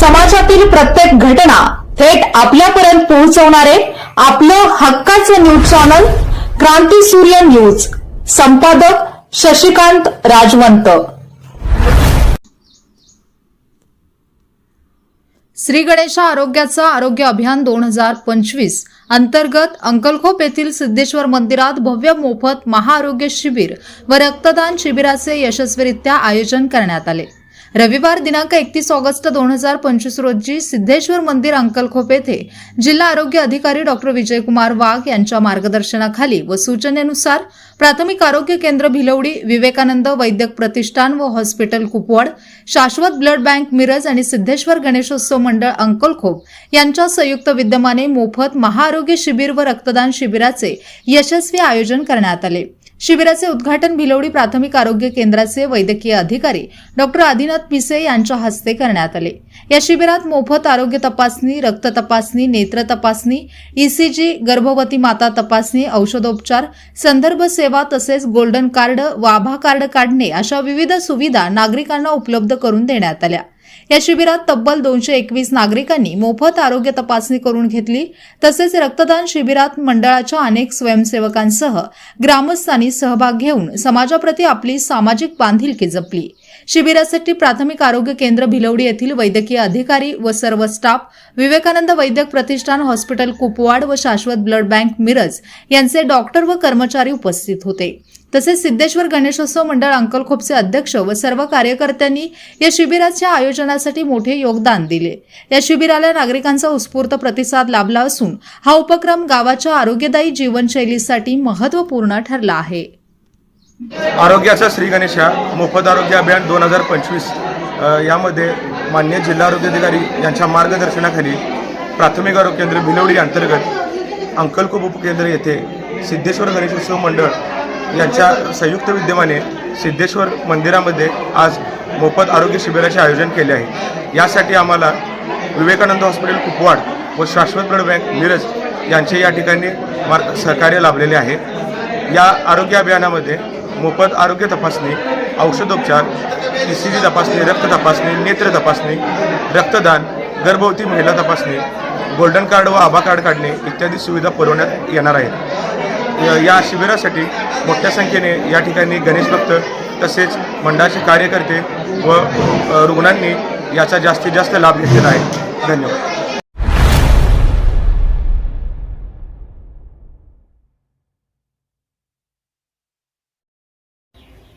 समाजातील प्रत्येक घटना थेट आपल्यापर्यंत पोहोचवणारे आपलं हक्काचं न्यूज चॅनल क्रांती सूर्य न्यूज. संपादक शशिकांत राजवंत. श्री गणेशा आरोग्याचं आरोग्य अभियान दोन हजार पंचवीस अंतर्गत अंकलखोप येथील सिद्धेश्वर मंदिरात भव्य मोफत महाआरोग्य शिबिर व रक्तदान शिबिराचे यशस्वीरित्या आयोजन करण्यात आले. रविवार दिनांक एकतीस ऑगस्ट दोन हजार पंचवीस रोजी सिद्धेश्वर मंदिर अंकलखोप येथे जिल्हा आरोग्य अधिकारी डॉक्टर विजयकुमार वाघ यांच्या मार्गदर्शनाखाली व सूचनेनुसार प्राथमिक आरोग्य केंद्र भिलवडी विवेकानंद वैद्यक प्रतिष्ठान व हॉस्पिटल कुपवाड शाश्वत ब्लड बँक मिरज आणि सिद्धेश्वर गणेशोत्सव मंडळ अंकलखोप यांच्या संयुक्त विद्यमाने मोफत महाआरोग्य शिबिर व रक्तदान शिबिराचे यशस्वी आयोजन करण्यात आले. शिबिराचे उद्घाटन भिलवडी प्राथमिक आरोग्य केंद्राचे वैद्यकीय अधिकारी डॉक्टर आदिनाथ पिसे यांच्या हस्ते करण्यात आले. या शिबिरात मोफत आरोग्य तपासणी रक्त तपासणी नेत्र तपासणी ईसीजी गर्भवती माता तपासणी औषधोपचार संदर्भ सेवा तसेच गोल्डन कार्ड व आभा कार्ड काढणे अशा विविध सुविधा नागरिकांना उपलब्ध करून देण्यात आल्या. या शिबिरात तब्बल दोनशे एकवीस नागरिकांनी मोफत आरोग्य तपासणी करून घेतली. तसेच रक्तदान शिबिरात मंडळाच्या अनेक स्वयंसेवकांसह ग्रामस्थांनी सहभाग घेऊन समाजाप्रती आपली सामाजिक बांधिलकी जपली. शिबिरासाठी प्राथमिक आरोग्य केंद्र भिलवडी येथील वैद्यकीय अधिकारी व सर्व स्टाफ विवेकानंद वैद्यक प्रतिष्ठान हॉस्पिटल कुपवाड व शाश्वत ब्लड बँक मिरज यांचे डॉक्टर व कर्मचारी उपस्थित होते. तसेच सिद्धेश्वर गणेशोत्सव मंडळ अंकलखोपचे अध्यक्ष व सर्व कार्यकर्त्यांनी या शिबिराच्या आयोजनासाठी मोठे योगदान दिले. या शिबिराला नागरिकांचा उत्स्फूर्त प्रतिसाद लाभला असून हा उपक्रम गावाच्या आरोग्यदायी जीवनशैलीसाठी महत्त्वपूर्ण ठरला आहे. आरोग्याचा श्री गणेशा मोफत आरोग्य अभियान दोन हजार पंचवीस यामध्ये मान्य जिल्हा आरोग्य अधिकारी यांच्या मार्गदर्शनाखाली प्राथमिक आरोग्य केंद्र भिलवडी अंतर्गत अंकलकोप उपकेंद्र येथे सिद्धेश्वर गणेशोत्सव मंडळ यांच्या संयुक्त विद्यमाने सिद्धेश्वर मंदिरामध्ये आज मोफत आरोग्य शिबिराचे आयोजन केले आहे. यासाठी आम्हाला विवेकानंद हॉस्पिटल कुपवाड व शाश्वत ब्लड बँक मिरज यांचे या ठिकाणी मार्ग सहकार्य लाभलेले आहे. या आरोग्य अभियानामध्ये मोफत आरोग्य तपासणी औषधोपचार ई सी जी तपासणी रक्त तपासणी नेत्र तपासणी रक्तदान गर्भवती महिला तपासणी गोल्डन कार्ड व आभा कार्ड काढणे इत्यादी सुविधा पुरवण्यात येणार आहेत. या- या शिबिरासाठी मोठ्या संख्येने या ठिकाणी गणेश भक्त तसेच मंडळाचे कार्यकर्ते व रुग्णांनी याचा जास्तीत जास्त लाभ घेतलेला आहे. धन्यवाद.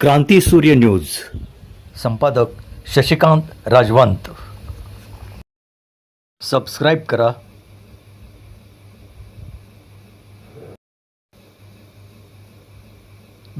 क्रांती सूर्य न्यूज. संपादक शशिकांत राजवंत. सबस्क्राईब करा.